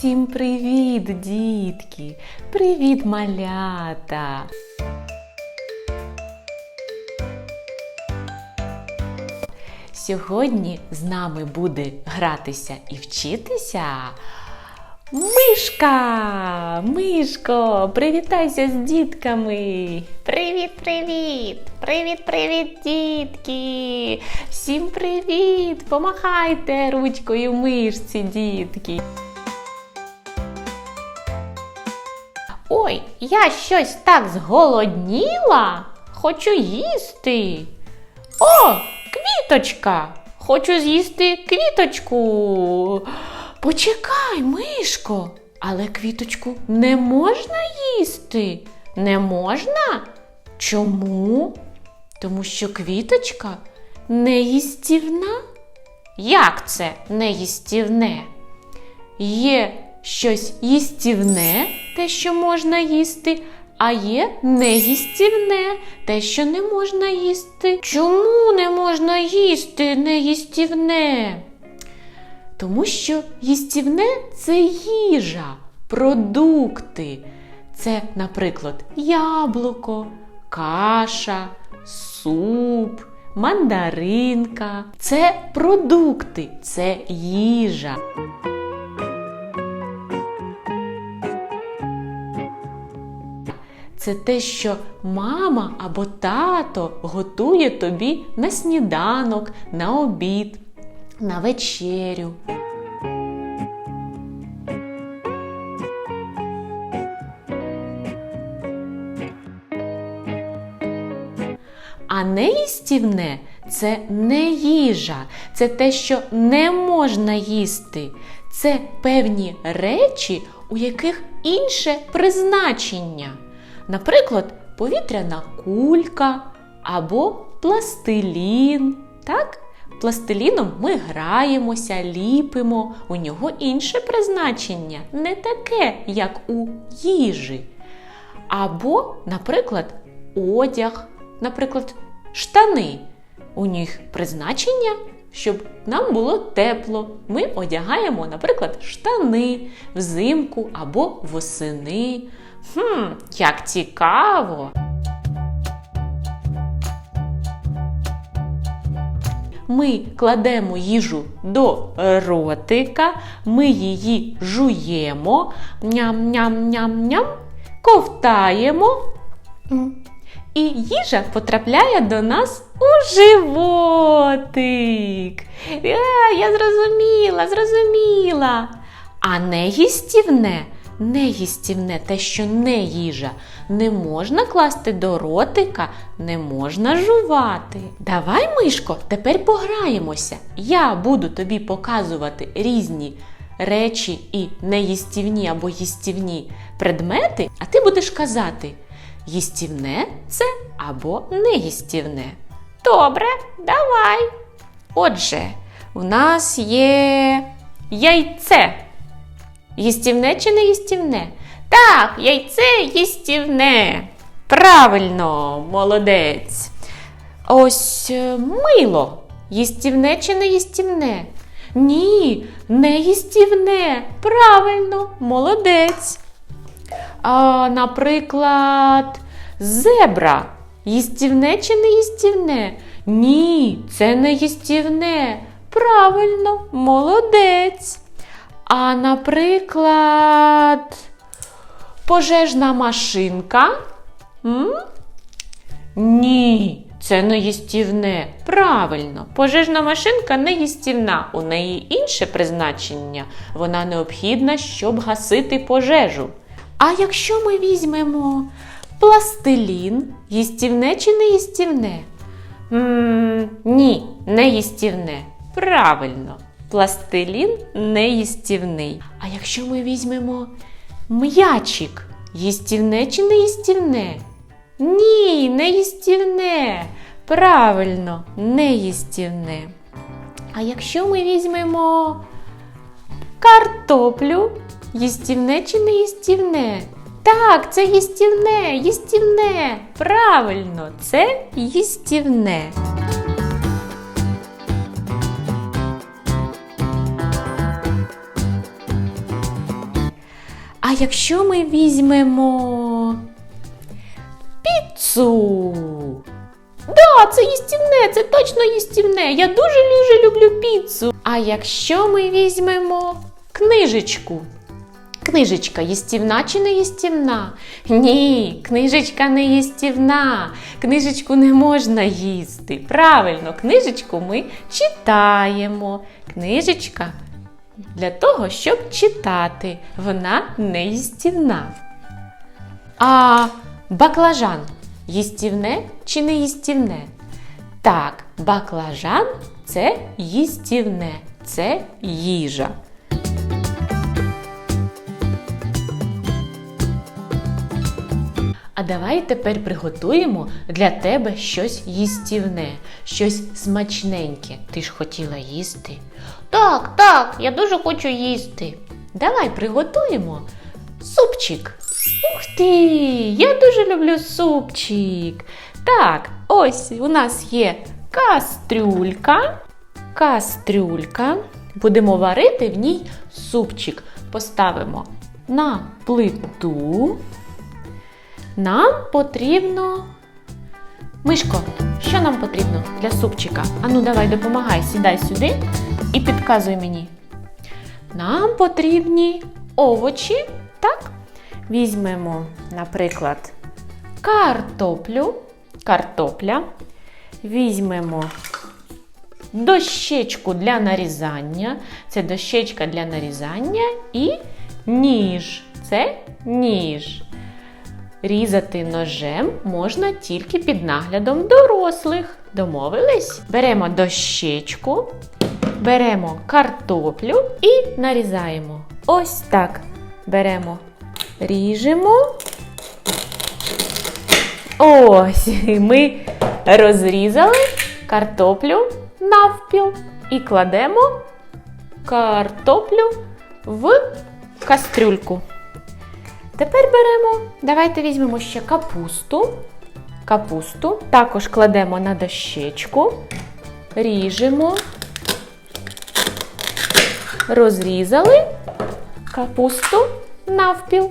Всім привіт, дітки! Привіт, малята! Сьогодні з нами буде гратися і вчитися. Мишка! Мишко, привітайся з дітками! Привіт, привіт! Привіт, привіт, дітки! Всім привіт! Помахайте ручкою мишці, дітки! Ой, я щось так зголодніла. Хочу їсти. О, квіточка! Хочу з'їсти квіточку. Почекай, мишко, але квіточку не можна їсти. Не можна? Чому? Тому що квіточка не їстівна. Як це неїстівне? Є щось їстівне, те, що можна їсти, а є неїстівне, те, що не можна їсти. Чому не можна їсти неїстівне? Тому що їстівне це їжа, продукти. Це, наприклад, яблуко, каша, суп, мандаринка. Це продукти, це їжа. Це те, що мама або тато готує тобі на сніданок, на обід, на вечерю. А неїстівне це не їжа, це те, що не можна їсти. Це певні речі, у яких інше призначення. Наприклад, повітряна кулька або пластилін. Так? Пластиліном ми граємося, ліпимо, у нього інше призначення, не таке, як у їжі. Або, наприклад, одяг, наприклад, штани. У них призначення, щоб нам було тепло. Ми одягаємо, наприклад, штани взимку або восени. Хм, як цікаво. Ми кладемо їжу до ротика, ми її жуємо, ням-ням-ням-ням, ковтаємо. І їжа потрапляє до нас у животик. А, я зрозуміла, зрозуміла. А неїстівне, неїстівне, те, що не їжа, не можна класти до ротика, не можна жувати. Давай, Мишко, тепер пограємося. Я буду тобі показувати різні речі і неїстівні або їстівні предмети, а ти будеш казати, їстівне це або неїстівне. Добре, давай. Отже, у нас є яйце. Їстівне чи не їстівне? Так, яйце їстівне. Правильно, молодець. Ось е, мило. Їстівне чи не їстівне? Ні, не їстівне. Правильно, молодець. А, наприклад, зебра. Їстівне чи не їстівне? Ні, це не їстівне. Правильно, молодець. А наприклад, пожежна машинка? М? Ні, це не їстівне. Правильно, пожежна машинка не їстівна. У неї інше призначення. Вона необхідна, щоб гасити пожежу. А якщо ми візьмемо пластилін, їстівне чи не їстівне? М, ні, не їстівне. Правильно, пластилін не їстівний. А якщо ми візьмемо м'ячик, їстівне чи не їстівне? Ні, не їстівне. Правильно, не їстівне. А якщо ми візьмемо картоплю, їстівне чи не їстівне? Так, це їстівне, їстівне. Правильно, це їстівне. Якщо ми візьмемо піцу? Да, це їстівне, це точно їстівне. Я дуже дуже люблю піцу. А якщо ми візьмемо книжечку? Книжечка їстівна чи не їстівна? Ні, книжечка не їстівна. Книжечку не можна їсти. Правильно, книжечку ми читаємо. Книжечка для того, щоб читати. Вона не їстівна. А баклажан їстівне чи не їстівне? Так, баклажан це їстівне, це їжа. А давай тепер приготуємо для тебе щось їстівне, щось смачненьке. Ти ж хотіла їсти. Так, так, я дуже хочу їсти. Давай приготуємо супчик. Ух ти! Я дуже люблю супчик. Так, ось у нас є кастрюлька. Кастрюлька. Будемо варити в ній супчик. Поставимо на плиту. Нам потрібно. Мишко, що нам потрібно для супчика? Ану, давай допомагай, сідай сюди і підказуй мені. Нам потрібні овочі, так? Візьмемо, наприклад, картоплю, картопля. Візьмемо дощечку для нарізання. Це дощечка для нарізання і ніж. Це ніж. Різати ножем можна тільки під наглядом дорослих. Домовились? Беремо дощечку, беремо картоплю і нарізаємо. Ось так. Беремо, ріжемо. Ось, ми розрізали картоплю навпіл і кладемо картоплю в кастрюльку. Тепер беремо, давайте візьмемо ще капусту. Капусту також кладемо на дощечку, ріжемо, розрізали капусту навпіл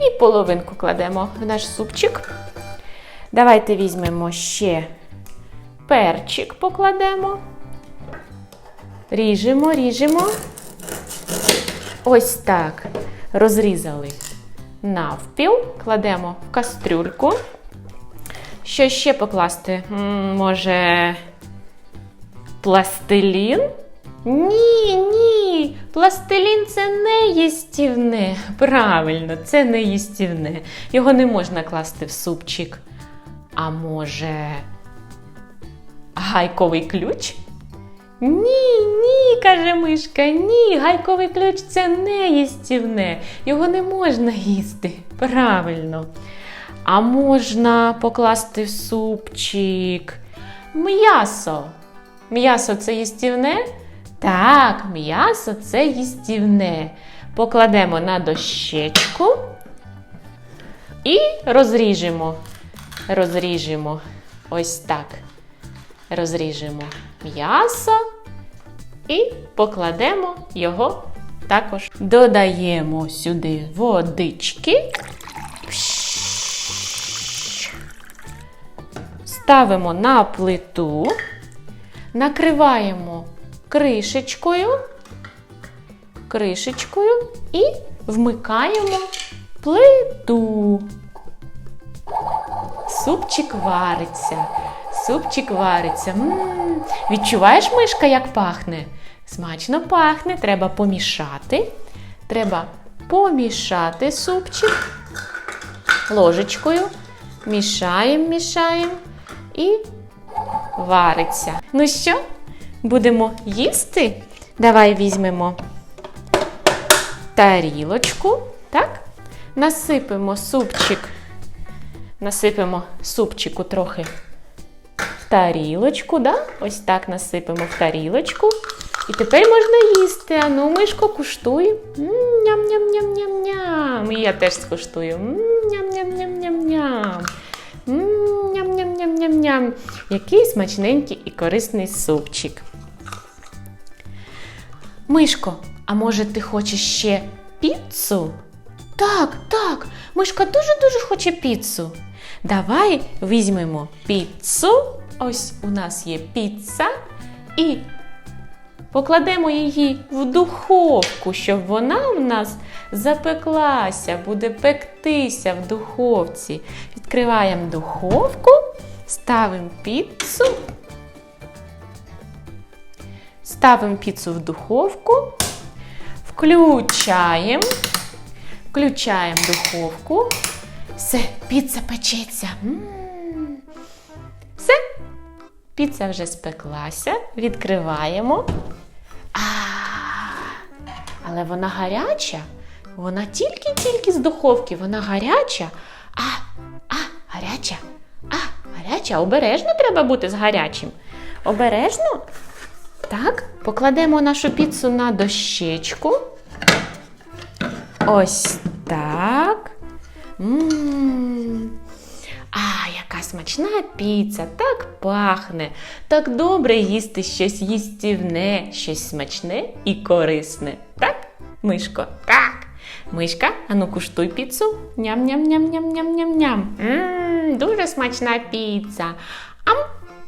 і половинку кладемо в наш супчик. Давайте візьмемо ще перчик покладемо. Ріжемо, ріжемо. Ось так. Розрізали навпіл, кладемо в кастрюльку. Що ще покласти? Може, пластилін? Ні, ні, пластилін це не їстівне. Правильно, це не їстівне. Його не можна класти в супчик. А може, гайковий ключ? Ні, ні, каже мишка, ні, гайковий ключ це не їстівне. Його не можна їсти. Правильно. А можна покласти в супчик м'ясо. М'ясо це їстівне? Так, м'ясо це їстівне. Покладемо на дощечку і розріжемо. Розріжемо. Ось так. Розріжемо м'ясо і покладемо його також. Додаємо сюди водички. Ставимо на плиту, накриваємо кришечкою, кришечкою і вмикаємо плиту. Супчик вариться. Супчик вариться. М-м. Відчуваєш, мишка, як пахне? Смачно пахне, треба помішати. Треба помішати супчик ложечкою. Мішаємо, мішаємо і вариться. Ну що, будемо їсти? Давай візьмемо тарілочку, так? Насипемо супчик, насипемо супчику трохи в тарілочку, да? ось так насипемо в тарілочку. І тепер можна їсти. А ну, мишко, куштуй. Ням-ням-ням-ням-ням. І я теж скуштую. Ням-ням-ням-ням-ням. Ням-ням-ням-ням-ням. Який смачненький і корисний супчик. Мишко, а може ти хочеш ще піцу? Так, так, мишка дуже-дуже хоче піцу. Давай візьмемо піцу. Ось у нас є піца. І покладемо її в духовку, щоб вона в нас запеклася, буде пектися в духовці. Відкриваємо духовку, ставимо піцу. Ставимо піцу в духовку, включаємо, включаємо духовку. Все, піца печеться. Все, піца вже спеклася, відкриваємо. А, але вона гаряча. Вона тільки-тільки з духовки, вона гаряча. А, а, гаряча. А, гаряча. Обережно треба бути з гарячим. Обережно. Так, покладемо нашу піцу на дощечку. Ось так. М. А, яка смачна піца, так пахне, так добре їсти щось їстівне, щось смачне і корисне. Так, мишко? Так. Мишка, ану куштуй піцу. Ням-ням-ням-ням-ням-ням-ням. Дуже смачна піца. Ам,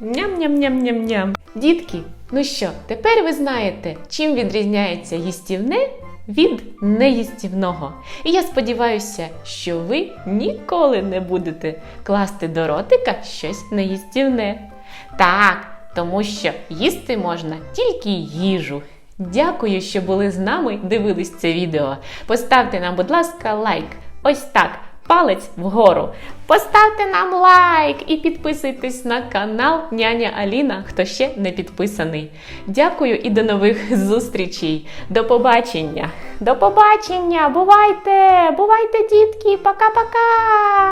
ням-ням-ням-ням-ням. Дітки, ну що, тепер ви знаєте, чим відрізняється їстівне від неїстівного. І я сподіваюся, що ви ніколи не будете класти до ротика щось неїстівне. Так, тому що їсти можна тільки їжу. Дякую, що були з нами, дивились це відео. Поставте нам, будь ласка, лайк. Ось так. Палець вгору. Поставте нам лайк і підписуйтесь на канал Няня Аліна, хто ще не підписаний. Дякую і до нових зустрічей. До побачення. До побачення. Бувайте! Бувайте, дітки! Пока-пока!